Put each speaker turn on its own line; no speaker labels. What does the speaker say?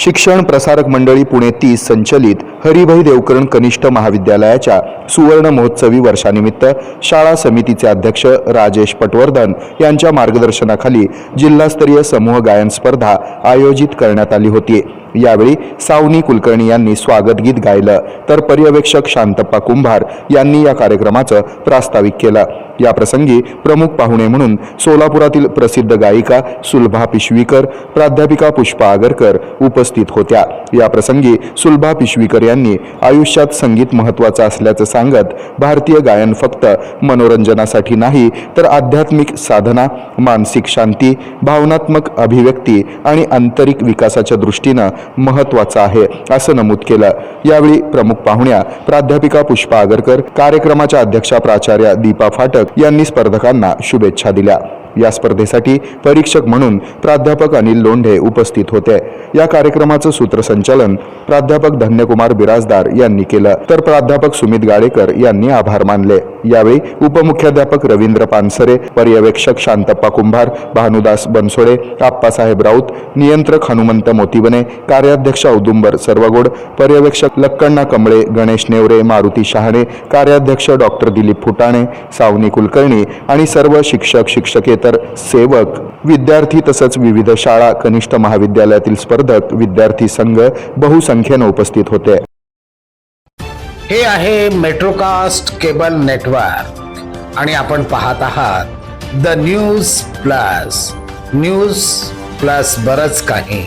शिक्षण प्रसारक मंडळी पुणे तीस संचलित हरिभाई देवकरण कनिष्ठ महाविद्यालयाच्या सुवर्ण महोत्सवी वर्षानिमित्त शाळा समितीचे अध्यक्ष राजेश पटवर्धन यांच्या मार्गदर्शनाखाली जिल्हास्तरीय समूह गायन स्पर्धा आयोजित करण्यात आली होती. यावेळी सावनी कुलकर्णी यांनी स्वागत गीत गायलं. तर पर्यवेक्षक शांतप्पा कुंभार यांनी या कार्यक्रमाचं प्रास्ताविक केलं. या प्रसंगी प्रमुख पाहुणे म्हणून सोलापुरातील प्रसिद्ध गायिका सुलभा पिशवीकर प्राध्यापिका पुष्पा आगरकर उपस्थित होत्या. या प्रसंगी सुलभा पिशवीकर यांनी आयुष्यात संगीत महत्त्वाचं असल्याचं सांगत भारतीय गायन फक्त मनोरंजनासाठी नाही तर आध्यात्मिक साधना मानसिक शांती भावनात्मक अभिव्यक्ती आणि आंतरिक विकासाच्या दृष्टीनं महत्त्वाचं आहे असं नमूद केलं. यावेळी प्रमुख पाहुण्या प्राध्यापिका पुष्पा आगरकर कार्यक्रमाच्या अध्यक्षा प्राचार्या दीपा फाटक यांनी स्पर्धकांना शुभेच्छा दिल्या. या स्पर्धेसाठी परीक्षक म्हणून प्राध्यापक अनिल लोंढे उपस्थित होते. या कार्यक्रमाचं सूत्रसंचालन प्राध्यापक धन्यकुमार बिराजदार यांनी केलं. तर प्राध्यापक सुमित गाडेकर यांनी आभार मानले. यावेळी उपमुख्याध्यापक रवींद्र पानसरे पर्यवेक्षक शांतप्पा कुंभार भानुदास बनसोडे आप्पासाहेब राऊत नियंत्रक हनुमंत मोतीवने कार्याध्यक्ष औदुंबर सर्वगोड पर्यवेक्षक लक्कण्णा कमळे गणेश नेवरे मारुती शहाणे कार्याध्यक्ष डॉक्टर दिलीप फुटाणे सावनी कुलकर्णी आणि सर्व शिक्षक शिक्षकेतर सेवक विद्यार्थी तसंच विविध शाळा कनिष्ठ महाविद्यालयातील स्पर्धक विद्यार्थी संघ बहुसंख्येनं उपस्थित होते.
हे आहे मेट्रोकास्ट केबल नेटवर्क. आणि आपण पाहत आहात the news plus. News plus बरच काही.